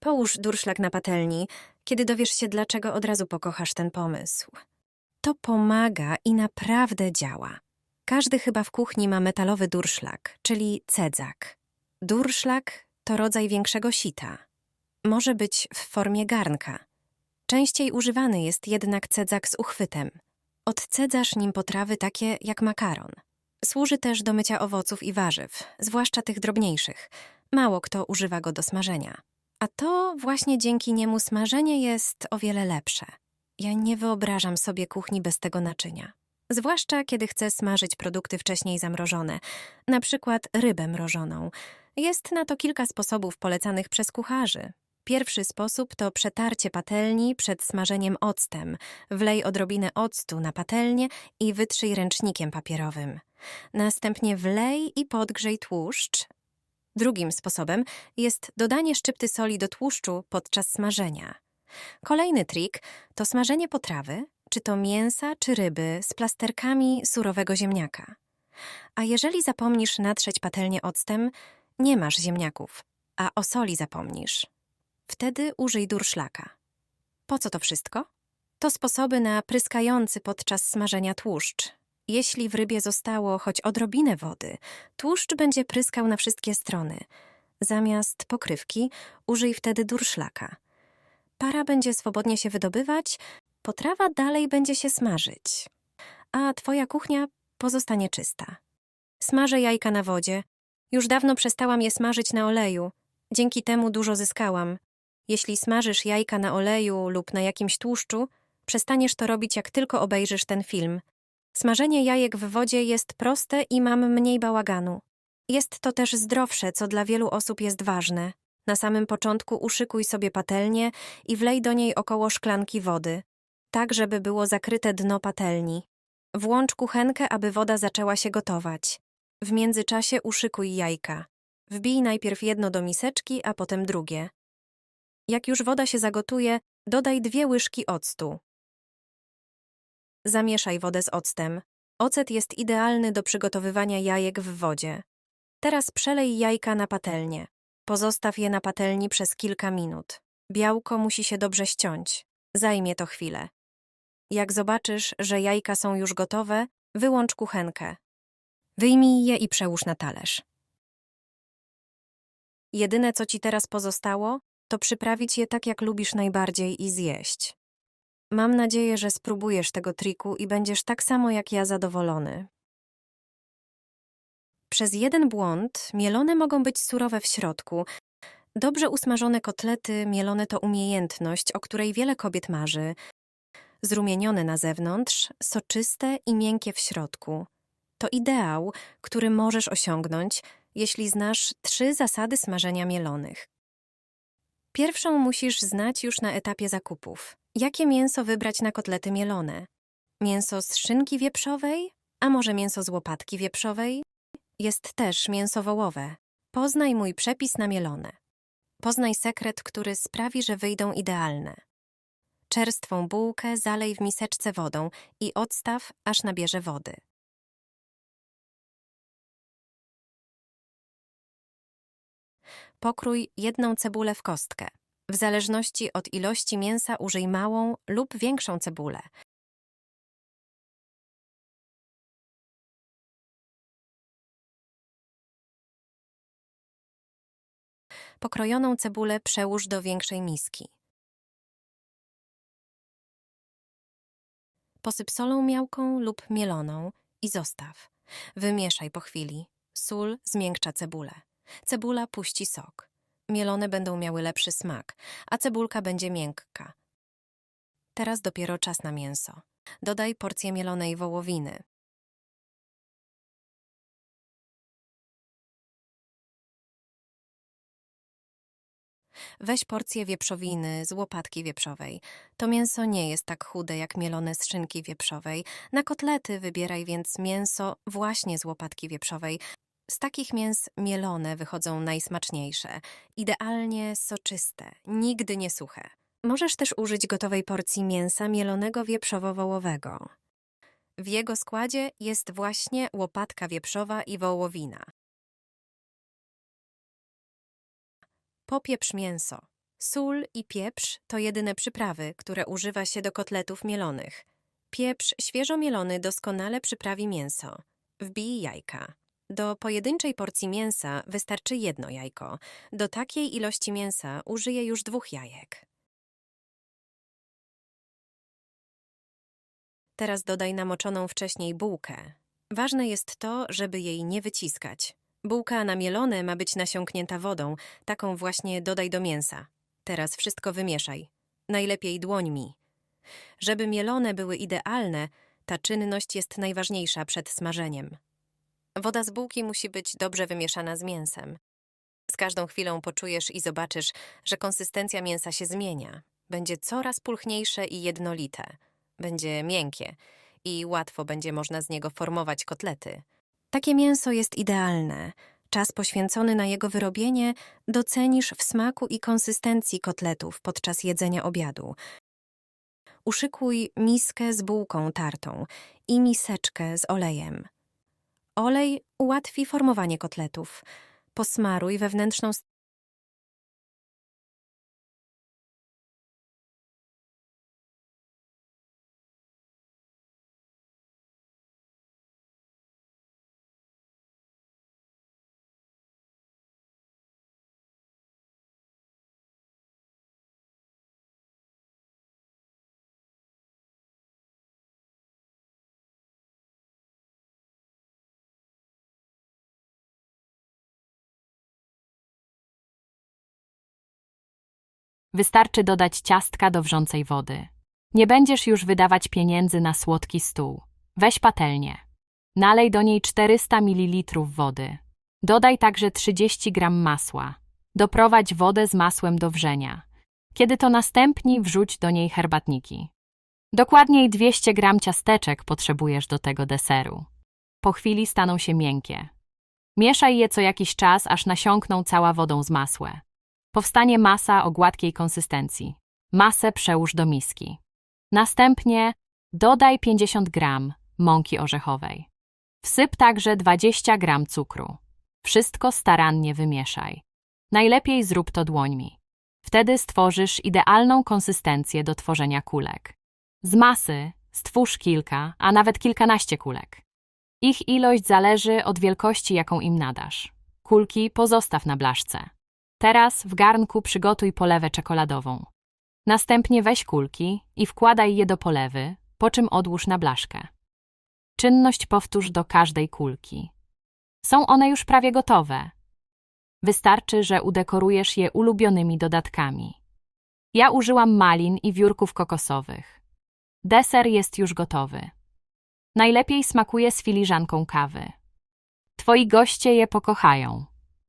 Połóż durszlak na patelni, kiedy dowiesz się, dlaczego od razu pokochasz ten pomysł. To pomaga i naprawdę działa. Każdy chyba w kuchni ma metalowy durszlak, czyli cedzak. Durszlak to rodzaj większego sita. Może być w formie garnka. Częściej używany jest jednak cedzak z uchwytem. Odcedzasz nim potrawy takie jak makaron. Służy też do mycia owoców i warzyw, zwłaszcza tych drobniejszych. Mało kto używa go do smażenia. A to właśnie dzięki niemu smażenie jest o wiele lepsze. Ja nie wyobrażam sobie kuchni bez tego naczynia. Zwłaszcza kiedy chcę smażyć produkty wcześniej zamrożone, na przykład rybę mrożoną. Jest na to kilka sposobów polecanych przez kucharzy. Pierwszy sposób to przetarcie patelni przed smażeniem octem. Wlej odrobinę octu na patelnię i wytrzyj ręcznikiem papierowym. Następnie wlej i podgrzej tłuszcz. Drugim sposobem jest dodanie szczypty soli do tłuszczu podczas smażenia. Kolejny trik to smażenie potrawy, czy to mięsa, czy ryby, z plasterkami surowego ziemniaka. A jeżeli zapomnisz natrzeć patelnię octem, nie masz ziemniaków, a o soli zapomnisz. Wtedy użyj durszlaka. Po co to wszystko? To sposoby na pryskający podczas smażenia tłuszcz. Jeśli w rybie zostało choć odrobinę wody, tłuszcz będzie pryskał na wszystkie strony. Zamiast pokrywki użyj wtedy durszlaka. Para będzie swobodnie się wydobywać, potrawa dalej będzie się smażyć, a twoja kuchnia pozostanie czysta. Smażę jajka na wodzie. Już dawno przestałam je smażyć na oleju. Dzięki temu dużo zyskałam. Jeśli smażysz jajka na oleju lub na jakimś tłuszczu, przestaniesz to robić, jak tylko obejrzysz ten film. Smażenie jajek w wodzie jest proste i mam mniej bałaganu. Jest to też zdrowsze, co dla wielu osób jest ważne. Na samym początku uszykuj sobie patelnię i wlej do niej około szklanki wody, tak żeby było zakryte dno patelni. Włącz kuchenkę, aby woda zaczęła się gotować. W międzyczasie uszykuj jajka. Wbij najpierw jedno do miseczki, a potem drugie. Jak już woda się zagotuje, dodaj dwie łyżki octu. Zamieszaj wodę z octem. Ocet jest idealny do przygotowywania jajek w wodzie. Teraz przelej jajka na patelnię. Pozostaw je na patelni przez kilka minut. Białko musi się dobrze ściąć. Zajmie to chwilę. Jak zobaczysz, że jajka są już gotowe, wyłącz kuchenkę. Wyjmij je i przełóż na talerz. Jedyne, co ci teraz pozostało, to przyprawić je tak, jak lubisz najbardziej i zjeść. Mam nadzieję, że spróbujesz tego triku i będziesz tak samo jak ja zadowolony. Przez jeden błąd mielone mogą być surowe w środku. Dobrze usmażone kotlety mielone to umiejętność, o której wiele kobiet marzy. Zrumienione na zewnątrz, soczyste i miękkie w środku. To ideał, który możesz osiągnąć, jeśli znasz trzy zasady smażenia mielonych. Pierwszą musisz znać już na etapie zakupów. Jakie mięso wybrać na kotlety mielone? Mięso z szynki wieprzowej? A może mięso z łopatki wieprzowej? Jest też mięso wołowe. Poznaj mój przepis na mielone. Poznaj sekret, który sprawi, że wyjdą idealne. Czerstwą bułkę zalej w miseczce wodą i odstaw, aż nabierze wody. Pokrój jedną cebulę w kostkę. W zależności od ilości mięsa użyj małą lub większą cebulę. Pokrojoną cebulę przełóż do większej miski. Posyp solą miałką lub mieloną i zostaw. Wymieszaj po chwili. Sól zmiękcza cebulę. Cebula puści sok. Mielone będą miały lepszy smak, a cebulka będzie miękka. Teraz dopiero czas na mięso. Dodaj porcję mielonej wołowiny. Weź porcję wieprzowiny z łopatki wieprzowej. To mięso nie jest tak chude jak mielone z szynki wieprzowej. Na kotlety wybieraj więc mięso właśnie z łopatki wieprzowej. Z takich mięs mielone wychodzą najsmaczniejsze, idealnie soczyste, nigdy nie suche. Możesz też użyć gotowej porcji mięsa mielonego wieprzowo-wołowego. W jego składzie jest właśnie łopatka wieprzowa i wołowina. Popieprz mięso. Sól i pieprz to jedyne przyprawy, które używa się do kotletów mielonych. Pieprz świeżo mielony doskonale przyprawi mięso. Wbij jajka. Do pojedynczej porcji mięsa wystarczy jedno jajko. Do takiej ilości mięsa użyję już dwóch jajek. Teraz dodaj namoczoną wcześniej bułkę. Ważne jest to, żeby jej nie wyciskać. Bułka na mielone ma być nasiąknięta wodą, taką właśnie dodaj do mięsa. Teraz wszystko wymieszaj. Najlepiej dłońmi. Żeby mielone były idealne, ta czynność jest najważniejsza przed smażeniem. Woda z bułki musi być dobrze wymieszana z mięsem. Z każdą chwilą poczujesz i zobaczysz, że konsystencja mięsa się zmienia. Będzie coraz pulchniejsze i jednolite. Będzie miękkie i łatwo będzie można z niego formować kotlety. Takie mięso jest idealne. Czas poświęcony na jego wyrobienie docenisz w smaku i konsystencji kotletów podczas jedzenia obiadu. Uszykuj miskę z bułką tartą i miseczkę z olejem. Olej ułatwi formowanie kotletów. Posmaruj wewnętrzną Wystarczy dodać ciastka do wrzącej wody. Nie będziesz już wydawać pieniędzy na słodki stół. Weź patelnię. Nalej do niej 400 ml wody. Dodaj także 30 g masła. Doprowadź wodę z masłem do wrzenia. Kiedy to następni, wrzuć do niej herbatniki. Dokładniej 200 g ciasteczek potrzebujesz do tego deseru. Po chwili staną się miękkie. Mieszaj je co jakiś czas, aż nasiąkną cała wodą z masłem. Powstanie masa o gładkiej konsystencji. Masę przełóż do miski. Następnie dodaj 50 gram mąki orzechowej. Wsyp także 20 gram cukru. Wszystko starannie wymieszaj. Najlepiej zrób to dłońmi. Wtedy stworzysz idealną konsystencję do tworzenia kulek. Z masy stwórz kilka, a nawet kilkanaście kulek. Ich ilość zależy od wielkości, jaką im nadasz. Kulki pozostaw na blaszce. Teraz w garnku przygotuj polewę czekoladową. Następnie weź kulki i wkładaj je do polewy, po czym odłóż na blaszkę. Czynność powtórz do każdej kulki. Są one już prawie gotowe. Wystarczy, że udekorujesz je ulubionymi dodatkami. Ja użyłam malin i wiórków kokosowych. Deser jest już gotowy. Najlepiej smakuje z filiżanką kawy. Twoi goście je pokochają.